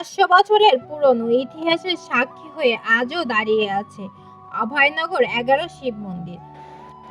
পাঁচশো বছরের পুরনো ইতিহাসের সাক্ষী হয়ে আজও দাঁড়িয়ে আছে অভয়নগর এগারো শিব মন্দির।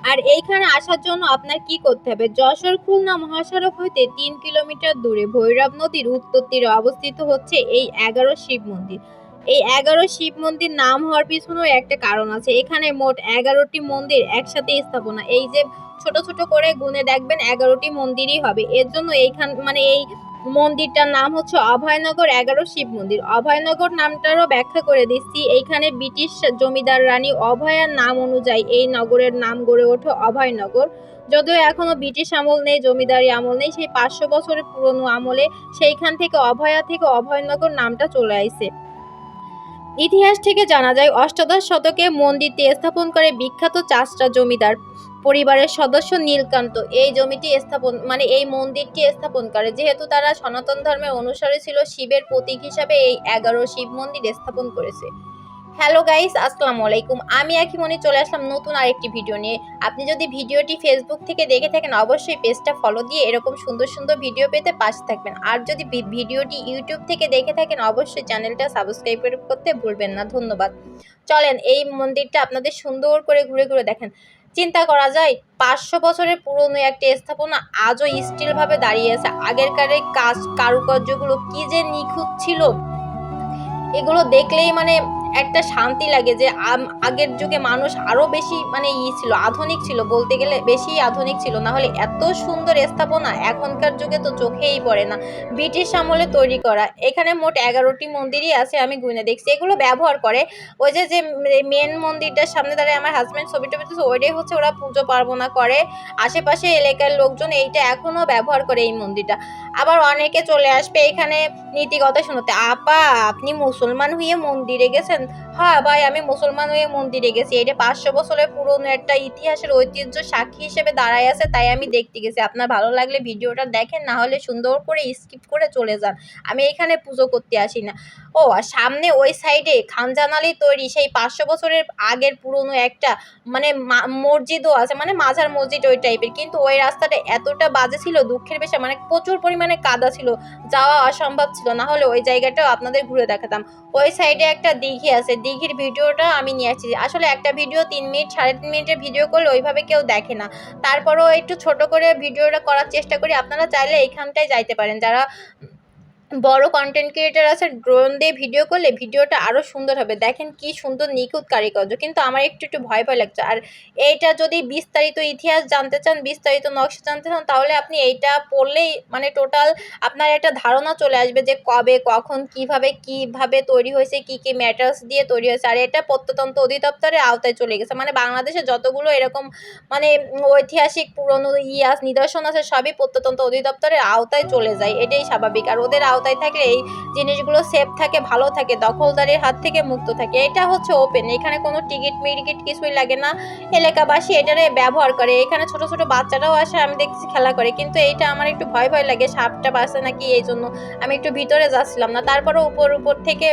আর এইখানে আসার জন্য আপনার কি করতে হবে? যশোর খুলনা মহাসড়ক হইতে তিন কিলোমিটার দূরে ভৈরব নদীর উত্তর তীরে অবস্থিত হচ্ছে এই এগারো শিব মন্দির। এই এগারো শিব মন্দির নাম হওয়ার পিছনেও একটা কারণ আছে। এখানে মোট এগারোটি মন্দির একসাথে স্থাপনা। এই যে ছোট ছোট করে গুনে দেখবেন এগারোটি মন্দিরই হবে। এর জন্য এইখান মানে এই মন্দিরটার নাম হচ্ছে অভয়নগর এগারো শিব মন্দির। অভয়নগর নামটারও ব্যাখ্যা করে দিচ্ছি। এইখানে ব্রিটিশ জমিদার রানী অভয়ার নাম অনুযায়ী এই নগরের নাম গড়ে ওঠে অভয়নগর। যদিও এখনও ব্রিটিশ আমল নেই, জমিদারি আমল নেই, সেই পাঁচশো বছরের পুরনো আমলে সেইখান থেকে অভয়া থেকে অভয়নগর নামটা চলে আইছে। ইতিহাস থেকে জানা যায়, অষ্টাদশ শতকে মন্দিরটি স্থাপন করে বিখ্যাত চাষরা জমিদার পরিবারের সদস্য নীলকান্ত। এই জমিটি স্থাপন মানে এই মন্দিরটি স্থাপন করে। যেহেতু তারা সনাতন ধর্মের অনুসারে ছিল, শিবের প্রতীক হিসাবে এই এগারো শিব মন্দির স্থাপন করেছে। হ্যালো গাইস, আসসালামু আলাইকুম। আমি একই মনে চলে আসলাম নতুন আরেকটি ভিডিও নিয়ে। আপনি যদি ভিডিওটি ফেসবুক থেকে দেখে থাকেন, অবশ্যই পেজটা ফলো দিয়ে এরকম সুন্দর সুন্দর ভিডিও পেতে পাশে থাকবেন। আর যদি ভিডিওটি ইউটিউব থেকে দেখে থাকেন, অবশ্যই চ্যানেলটা সাবস্ক্রাইব করতে ভুলবেন না। ধন্যবাদ। চলেন, এই মন্দিরটা আপনাদের সুন্দর করে ঘুরে ঘুরে দেখেন। চিন্তা করা যায়, পাঁচশো বছরের পুরনো একটি স্থাপনা আজও স্টিলভাবে দাঁড়িয়ে আছে। আগেরকারের কাজ কারুকার্যগুলো কি যে নিখুঁত ছিল? এগুলো দেখলেই মানে একটা শান্তি লাগে যে আগের যুগে মানুষ আরও বেশি মানে ই ছিল, আধুনিক ছিল, বলতে গেলে বেশি আধুনিক ছিল। না হলে এত সুন্দর স্থাপনা এখনকার যুগে তো চোখেই পড়ে না। ব্রিটিশ আমলে তৈরি করা, এখানে মোট এগারোটি মন্দিরই আছে, আমি গুনে দেখছি। এগুলো ব্যবহার করে, ওই যে যে মেন মন্দিরটার সামনে দাঁড়িয়ে আমার হাজব্যান্ড ছবি টবি ওইটাই হচ্ছে ওরা পুজো পার্বণা করে। আশেপাশে এলাকার লোকজন এইটা এখনও ব্যবহার করে এই মন্দিরটা। আবার অনেকে চলে আসবে এখানে নীতিকথা শুনতে আপা, আপনি মুসলমান হয়ে মন্দিরে গেছেন? হ্যাঁ ভাই, আমি মুসলমান হয়ে মন্দিরে গেছি। এটা পাঁচশো বছরের পুরনো একটা ইতিহাসের ঐতিহ্য সাক্ষী হিসেবে দাঁড়ায় আছে, তাই আমি দেখতে গেছি। আপনার ভালো লাগলে ভিডিওটা দেখেন, না হলে সুন্দর করে স্কিপ করে চলে যান। আমি এখানে পুজো করতে আসি না। ও, আর সামনে ওই সাইডে খানজানালি তৈরি সেই পাঁচশো বছরের আগের পুরনো একটা মানে মসজিদও আছে মানে মাঝার মসজিদ ওই টাইপের কিন্তু ওই রাস্তাটা এতটা বাজে ছিল, দুঃখের বিষয় মানে প্রচুর পরিমাণে কাদা ছিল, যাওয়া অসম্ভব ছিল। না হলে ওই জায়গাটাও আপনাদের ঘুরে দেখাতাম। ওই সাইডে একটা দিঘি আছে, দিঘির ভিডিওটা আমি নিয়ে আসছি। আসলে একটা ভিডিও তিন মিনিট, সাড়ে তিন মিনিটের ভিডিও করলে ওইভাবে কেউ দেখে না। তারপরেও একটু ছোট করে ভিডিওটা করার চেষ্টা করি। আপনারা চাইলে এইখানটায় যাইতে পারেন। যারা বড় কন্টেন্ট ক্রিয়েটার আছে ড্রোন দিয়ে ভিডিও করলে ভিডিওটা আরও সুন্দর হবে। দেখেন কি সুন্দর নিখুঁত কারিকার্য কিন্তু আমার একটু একটু ভয় ভয় লাগছে। আর এইটা যদি বিস্তারিত ইতিহাস জানতে চান, বিস্তারিত নকশা জানতে চান, তাহলে আপনি এইটা পড়লেই মানে টোটাল আপনার একটা ধারণা চলে আসবে যে কবে, কখন, কীভাবে কীভাবে তৈরি হয়েছে, কি কি ম্যাটার্স দিয়ে তৈরি হয়েছে। আর এটা প্রত্যতন্ত্র অধিদপ্তরের আওতায় চলে গেছে। মানে বাংলাদেশে যতগুলো এরকম মানে ঐতিহাসিক পুরনো ইয়াস নিদর্শন আছে, সবই প্রত্যতন্ত্র অধিদপ্তরের আওতায় চলে যায়। এটাই স্বাভাবিক। আর ওদের আওতায় থাকলে এই জিনিসগুলো সেফ থাকে, ভালো থাকে, দখলদারের হাত থেকে মুক্ত থাকে। এটা হচ্ছে ওপেন এখানে কোনো টিকিট মিটিকিট কিছুই লাগে না। এলাকাবাসী এটারে ব্যবহার করে। এখানে ছোট ছোট বাচ্চারাও আসে, আমি দেখছি খেলা করে। কিন্তু এইটা আমার একটু ভয় ভয় লাগে, সাপটা বাসে নাকি, এই জন্য আমি একটু ভিতরে যাচ্ছিলাম না। তারপরে উপর উপর থেকে